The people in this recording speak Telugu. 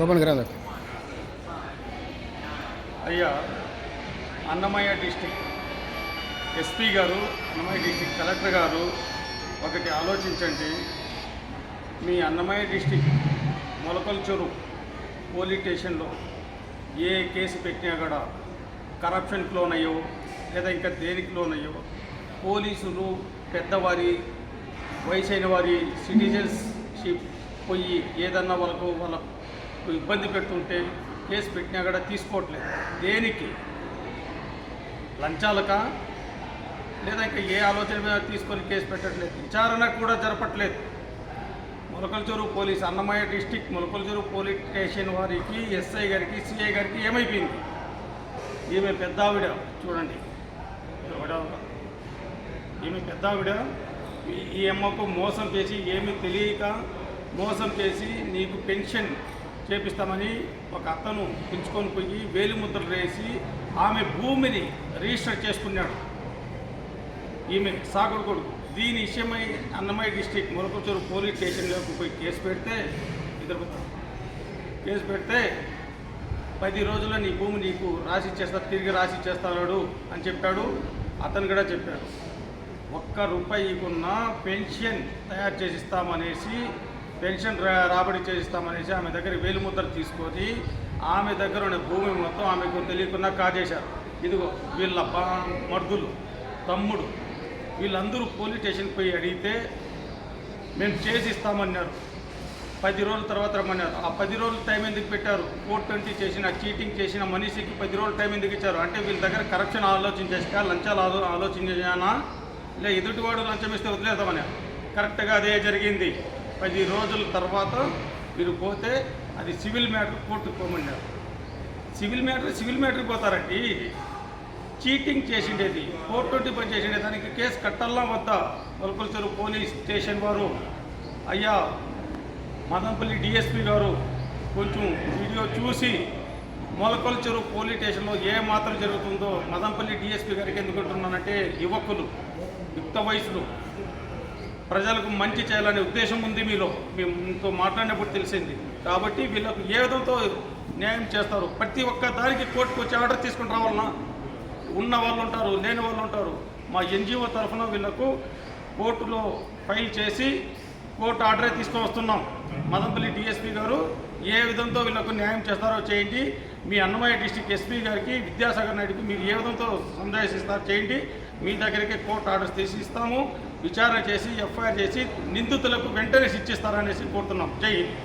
లోపలికి రాదు అయ్యా అన్నమయ్య డిస్టిక్ ఎస్పీ గారు అన్నమయ్య డిస్టిక్ కలెక్టర్ గారు ఒకటి ఆలోచించండి. మీ అన్నమయ్య డిస్టిక్ మొలకల్చూరు పోలీస్ స్టేషన్లో ఏ కేసు పెట్టినా కూడా కరప్షన్కి లోనయ్యో లేదా ఇంకా దేనికి లోనయ్యో పోలీసులు పెద్దవారి వయసైన వారి సిటిజన్షిప్ పోయి ఏదన్నా వాళ్ళకు వాళ్ళ ఇబ్బంది పెడుతుంటే కేసు పెట్టినా కూడా తీసుకోవట్లేదు. దేనికి? లంచాలక? లేదా ఇంకా ఏ ఆలోచన మీద తీసుకొని కేసు పెట్టట్లేదు? విచారణ కూడా జరపట్లేదు. Molakalchuru police Annamayya district Molakalchuru police station వారికి ఎస్ఐ గారికి సిఐ గారికి ఏమైపోయింది? ఈమె పెద్ద ఆవిడ చూడండి ఈమె పెద్ద ఆవిడ ఈ- ఈ అమ్మకు మోసం చేసి ఏమీ తెలియక మోసం చేసి నీకు పెన్షన్ చేపిస్తామని ఒక అతను పిలుచుకొని పోయి వేలి ముద్రలు వేసి ఆమె భూమిని రిజిస్టర్ చేసుకున్నాడు. ఈమె సాగుడు కొడుకు. దీని విషయమై అన్నమయ్య డిస్టిక్ ములకచూరు పోలీస్ స్టేషన్లోకి పోయి కేసు పెడితే ఇద్దరు కేసు పెడితే పది రోజుల్లో నీ భూమి నీకు రాసి ఇచ్చేస్తా తిరిగి రాసి చేస్తాడు అని చెప్పాడు. అతను కూడా చెప్పాడు. ఒక్క రూపాయికున్న పెన్షన్ తయారు చేసిస్తామనేసి పెన్షన్ రాబడి చేయిస్తామనేసి ఆమె దగ్గర వేలుముద్ర తీసుకొని ఆమె దగ్గర ఉన్న భూమి మొత్తం ఆమెకు తెలియకుండా కాజేశారు. ఇదిగో వీళ్ళ బా మర్దులు తమ్ముడు వీళ్ళందరూ పోలీస్ స్టేషన్కి పోయి అడిగితే మేము చేసి ఇస్తామన్నారు పది రోజుల తర్వాత రమ్మన్నారు. ఆ పది రోజులు టైం ఎందుకు పెట్టారు? ఫోర్ ట్వంటీ చేసిన చీటింగ్ చేసిన మనిషికి పది రోజులు టైం ఎందుకు ఇచ్చారు? అంటే వీళ్ళ దగ్గర కరప్షన్ ఆలోచన లంచాలు ఆలో ఆలోచించానా లే ఎదుటివాడు లంచం ఇస్తే వదిలేద్దామని కరెక్ట్గా అదే జరిగింది. పది రోజుల తర్వాత మీరు పోతే అది సివిల్ మ్యాటర్ కోర్టుకు పోమన్నారు. సివిల్ మ్యాటర్ సివిల్ మ్యాటర్కి పోతారండి. చీటింగ్ చేసిండేది కోర్టు నుండి పనిచేసిండే దానికి కేసు కట్టాలా వద్దా మొలకల్చూరు పోలీస్ స్టేషన్ వారు అయ్యా మదనపల్లి డిఎస్పీ గారు కొంచెం వీడియో చూసి మొలకల్చూరు పోలీస్ స్టేషన్లో ఏ మాత్రం జరుగుతుందో మదనపల్లి డిఎస్పీ గారికి ఎందుకుంటున్నానంటే యువకులు యుక్త వయసులు. ప్రజలకు మంచి చేయాలనే ఉద్దేశం ఉంది మీలో. మేము మీతో మాట్లాడినప్పుడు తెలిసింది. కాబట్టి వీళ్ళకు ఏ విధంతో న్యాయం చేస్తారు. ప్రతి ఒక్క దానికి కోర్టుకు వచ్చి ఆర్డర్ తీసుకుని రావాలన్నా ఉన్న వాళ్ళు ఉంటారు లేని వాళ్ళు ఉంటారు. మా ఎన్జిఓ తరఫున వీళ్ళకు కోర్టులో ఫైల్ చేసి కోర్టు ఆర్డరే తీసుకొని వస్తున్నాం. మదనపల్లి డిఎస్పీ గారు ఏ విధంతో వీళ్ళకు న్యాయం చేస్తారో చేయండి. మీ అన్నమయ్య డిస్టిక్ ఎస్పీ గారికి విద్యాసాగర్ నాయుడికి మీరు ఏ విధంతో సందేశిస్తారో చేయండి. మీ దగ్గరికి కోర్టు ఆర్డర్స్ తీసి ఇస్తాము. విచారణ చేసి ఎఫ్ఐఆర్ చేసి నిందితులకు వెంటనే శిక్షిస్తారనేసి కోరుతున్నాం. జై హింద్.